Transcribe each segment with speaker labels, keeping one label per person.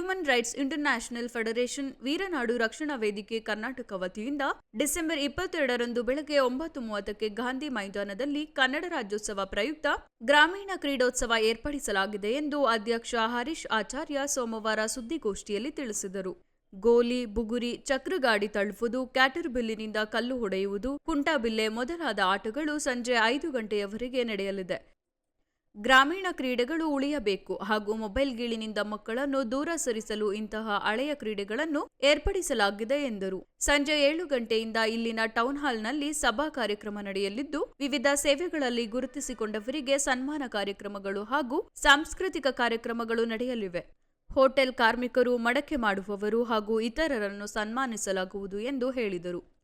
Speaker 1: Human rights international federation Veeranadu Rakshana Vedike Karnataka ವತಿಯಿಂದ December ಇಪ್ಪತ್ತೆರಡರಂದು ಬೆಳಗ್ಗೆ ಒಂಬತ್ತು ಮೂವತ್ತಕ್ಕೆ ಗಾಂಧಿ ಮೈದಾನದಲ್ಲಿ ಕನ್ನಡ ರಾಜ್ಯೋತ್ಸವ ಪ್ರಯುಕ್ತ ಗ್ರಾಮೀಣ ಕ್ರೀಡೋತ್ಸವ ಏರ್ಪಡಿಸಲಾಗಿದೆ ಎಂದು ಅಧ್ಯಕ್ಷ ಹರೀಶ್ ಆಚಾರ್ಯ ಸೋಮವಾರ ಸುದ್ದಿಗೋಷ್ಠಿಯಲ್ಲಿ ತಿಳಿಸಿದರು. ಗೋಲಿ, ಬುಗುರಿ, ಚಕ್ರಗಾಡಿ ತಳ್ಳುವುದು ಕ್ಯಾಟರ್ಬಿಲ್ಲಿನಿಂದ ಕಲ್ಲು ಹೊಡೆಯುವುದು, ಕುಂಟಾಬಿಲ್ಲೆ ಮೊದಲಾದ ಆಟಗಳು ಸಂಜೆ ಐದು ಗಂಟೆಯವರೆಗೆ ನಡೆಯಲಿದೆ. ಗ್ರಾಮೀಣ ಕ್ರೀಡೆಗಳು ಉಳಿಯಬೇಕು ಹಾಗೂ ಮೊಬೈಲ್ ಗೀಳಿನಿಂದ ಮಕ್ಕಳನ್ನು ದೂರ ಸರಿಸಲು ಇಂತಹ ಹಳೆಯ ಕ್ರೀಡೆಗಳನ್ನು ಏರ್ಪಡಿಸಲಾಗಿದೆ ಎಂದರು. ಸಂಜೆ ಏಳು ಗಂಟೆಯಿಂದ ಇಲ್ಲಿನ ಟೌನ್ ಹಾಲ್ನಲ್ಲಿ ಸಭಾ ಕಾರ್ಯಕ್ರಮ ನಡೆಯಲಿದ್ದು, ವಿವಿಧ ಸೇವೆಗಳಲ್ಲಿ ಗುರುತಿಸಿಕೊಂಡವರಿಗೆ ಸನ್ಮಾನ ಕಾರ್ಯಕ್ರಮಗಳು ಹಾಗೂ ಸಾಂಸ್ಕೃತಿಕ ಕಾರ್ಯಕ್ರಮಗಳು ನಡೆಯಲಿವೆ. ಹೋಟೆಲ್ ಕಾರ್ಮಿಕರು ಮಡಕೆ ಮಾಡುವವರು ಹಾಗೂ ಇತರರನ್ನು ಸನ್ಮಾನಿಸಲಾಗುವುದು ಎಂದು ಹೇಳಿದರು.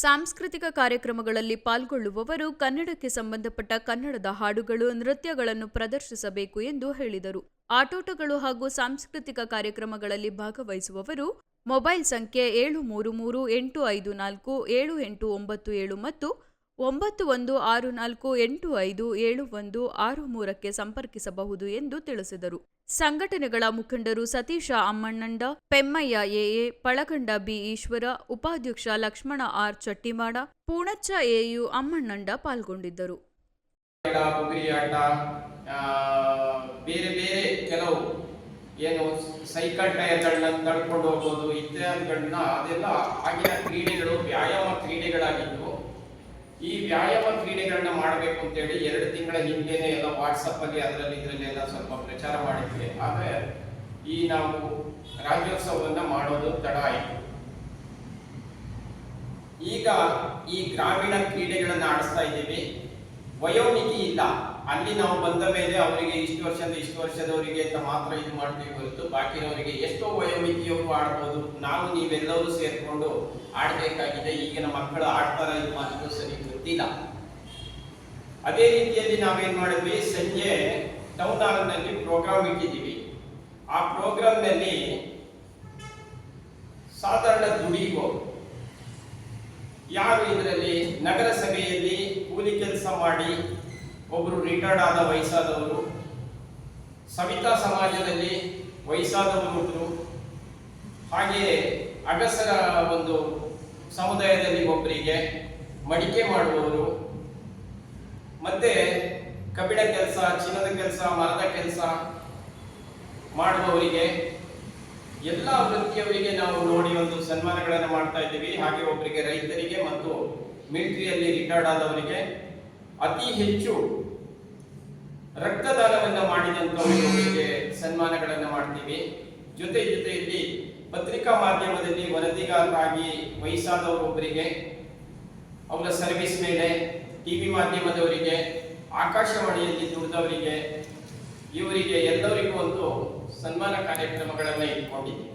Speaker 1: ಸಾಂಸ್ಕೃತಿಕ ಕಾರ್ಯಕ್ರಮಗಳಲ್ಲಿ ಪಾಲ್ಗೊಳ್ಳುವವರು ಕನ್ನಡಕ್ಕೆ ಸಂಬಂಧಪಟ್ಟ ಕನ್ನಡದ ಹಾಡುಗಳು, ನೃತ್ಯಗಳನ್ನು ಪ್ರದರ್ಶಿಸಬೇಕು ಎಂದು ಹೇಳಿದರು. ಆಟೋಟಗಳು ಹಾಗೂ ಸಾಂಸ್ಕೃತಿಕ ಕಾರ್ಯಕ್ರಮಗಳಲ್ಲಿ ಭಾಗವಹಿಸುವವರು ಮೊಬೈಲ್ ಸಂಖ್ಯೆ ಏಳು ಮೂರು ಮೂರು ಎಂಟು ಐದು ನಾಲ್ಕು, ಏಳು ಎಂಟು ಒಂಬತ್ತು ಏಳು ಮತ್ತು ಒಂಬತ್ತು ಒಂದು ಆರು ನಾಲ್ಕು ಎಂಟು ಐದು ಏಳು ಒಂದು ಆರು ಮೂರಕ್ಕೆ ಸಂಪರ್ಕಿಸಬಹುದು ಎಂದು ತಿಳಿಸಿದರು. ಸಂಘಟನೆಗಳ ಮುಖಂಡರು Satish Ammannanda, Pemmaiah A A, Palaganda B Eshwara, ಉಪಾಧ್ಯಕ್ಷ Lakshmana R Chattimada, Poonacha A U Ammannanda ಪಾಲ್ಗೊಂಡಿದ್ದರು.
Speaker 2: ಬೇರೆ ಬೇರೆ ಕೆಲವು ಏನು ಸೈಕಲ್ ಟೈರ್ಗಳನ್ನ ತಳ್ಕೊಂಡು ಹೋಗೋದು ಇತ್ಯಾದಿಗಳನ್ನ ಅದೆಲ್ಲ ಆಗಿನ ಕ್ರೀಡೆಗಳು ವ್ಯಾಯಾಮ ಈ ವ್ಯಾಯಾಮ ಕ್ರೀಡೆಗಳನ್ನ ಮಾಡಬೇಕು ಅಂತೇಳಿ ಎರಡು ತಿಂಗಳ ಹಿಂದೆನೆ ಎಲ್ಲ ವಾಟ್ಸಪ್ ಅಲ್ಲಿ ಅದರಲ್ಲಿ ಇದರಲ್ಲಿ ಎಲ್ಲ ಸ್ವಲ್ಪ ಪ್ರಚಾರ ಮಾಡಿದ್ವಿ. ಆದ್ರೆ ಈ ನಾವು ರಾಜ್ಯೋತ್ಸವವನ್ನ ಮಾಡೋದು ತಡ ಆಯಿತು. ಈಗ ಈ ಗ್ರಾಮೀಣ ಕ್ರೀಡೆಗಳನ್ನ ಆಡಿಸ್ತಾ ಇದ್ದೀವಿ. ವಯೋಮಿತಿ ಇಲ್ಲ ಅಲ್ಲಿ ನಾವು ಬಂದ ಮೇಲೆ ಅವರಿಗೆ ಇಷ್ಟು ವರ್ಷದ, ಇಷ್ಟು ವರ್ಷದವರಿಗೆ ಅಂತ ಮಾತ್ರ ಇದು ಮಾಡ್ತೀವಿ ಹೊರತು ಬಾಕಿನವರಿಗೆ ಎಷ್ಟೋ ವಯೋಮಿತಿಯವರು ಆಡ್ಬೋದು. ನಾವು ನೀವೆಲ್ಲರೂ ಸೇರಿಕೊಂಡು ಆಡಬೇಕಾಗಿದೆ. ಈಗಿನ ಮಕ್ಕಳು ಆಡ್ತಾರ ಇದು ಅನ್ನೋದು ಸರಿ ಗೊತ್ತಿಲ್ಲ. ಅದೇ ರೀತಿಯಲ್ಲಿ ನಾವೇನ್ ಮಾಡಿದ್ವಿ? ಸಂಜೆ ಟೌನ್ ಹಾಲ್ನಲ್ಲಿ ಪ್ರೋಗ್ರಾಮ್ ಇಟ್ಟಿದ್ದೀವಿ. ಆ ಪ್ರೋಗ್ರಾಮ್ನಲ್ಲಿ ಸಾಧಾರಣ ದುಡಿಯುವ ಯಾರು ಇದರಲ್ಲಿ? ನಗರಸಭೆಯಲ್ಲಿ ಕೂಲಿ ಕೆಲಸ ಮಾಡಿ ಒಬ್ಬರು ರಿಟೈರ್ಡ್ ಆದ ವಯಸ್ಸಾದವರು, ಸವಿತಾ ಸಮಾಜದಲ್ಲಿ ವಯಸ್ಸಾದವರು ಹಾಗೆಯೇ ಅಗಸರ ಒಂದು ಸಮುದಾಯದಲ್ಲಿ ಒಬ್ಬರಿಗೆ ಮಡಿಕೆ ಮಾಡುವವರು, ಮತ್ತೆ ಕಬ್ಬಿಣ ಕೆಲಸ, ಚಿನ್ನದ ಕೆಲಸ, ಮರದ ಕೆಲಸ ಮಾಡುವವರಿಗೆ ಎಲ್ಲ ವೃತ್ತಿಯವರಿಗೆ ನಾವು ನೋಡಿ ಒಂದು ಸನ್ಮಾನಗಳನ್ನು ಮಾಡ್ತಾ ಇದ್ದೀವಿ. ಹಾಗೆ ಒಬ್ಬರಿಗೆ ರೈತರಿಗೆ ಮತ್ತು ಮಿಲಿಟರಿಯಲ್ಲಿ ರಿಟೈರ್ಡ್ ಆದವರಿಗೆ ಅತಿ ಹೆಚ್ಚು ರಕ್ತದಾನವನ್ನು ಮಾಡಿದಂತವರಿಗೆ ಸನ್ಮಾನಗಳನ್ನು ಮಾಡ್ತೀವಿ. ಜೊತೆ ಜೊತೆಯಲ್ಲಿ ಪತ್ರಿಕಾ ಮಾಧ್ಯಮದಲ್ಲಿ ವರದಿಗಾರರಾಗಿ ವಯಸ್ಸಾದವರೊಬ್ಬರಿಗೆ, ಅವರ ಸರ್ವಿಸ್ ಮೇಲೆ ಟಿವಿ ಮಾಧ್ಯಮದವರಿಗೆ, ಆಕಾಶವಾಣಿಯಲ್ಲಿ ದುಡಿದವರಿಗೆ, ಇವರಿಗೆ ಎಲ್ಲರಿಗೂ ಒಂದು ಸನ್ಮಾನ ಕಾರ್ಯಕ್ರಮಗಳನ್ನು ಇಟ್ಕೊಂಡಿದ್ದೀವಿ